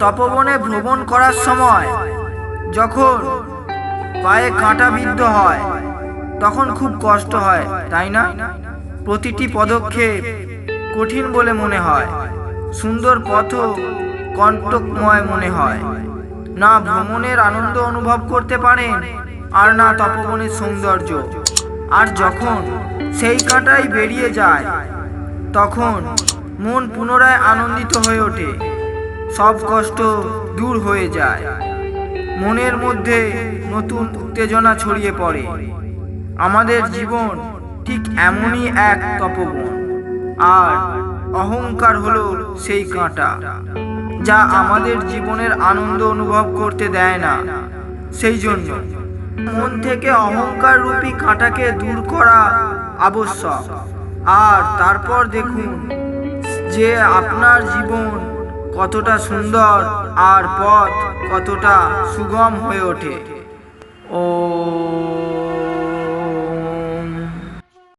তপবনে ভ্রমণ করার সময় যখন পায়ে কাঁটা বিদ্ধ হয়, তখন খুব কষ্ট হয়, তাই না? প্রতিটি পদক্ষেপ কঠিন বলে মনে হয়, সুন্দর পথ কণ্টকময় মনে হয়। না ভ্রমণের আনন্দ অনুভব করতে পারেন, আর না তপবনের সৌন্দর্য। আর যখন সেই কাঁটাই বেরিয়ে যায় তখন মন পুনরায় আনন্দিত হয়ে ওঠে। সব কষ্ট দূর হয়ে যায়। মনের মধ্যে নতুন উত্তেজনা ছড়িয়ে পড়ে। আমাদের জীবন ঠিক এমনই এক তপবন। আর অহংকার হলো সেই কাঁটা, যা আমাদের জীবনের আনন্দ অনুভব করতে দেয় না। সেই জন্য মন থেকে অহংকার রূপী কাঁটাকে দূর করা আবশ্যক। আর তারপর দেখুন যে আপনার জীবন কতটা সুন্দর আর পথ কতটা সুগম হয়ে ওঠে। ও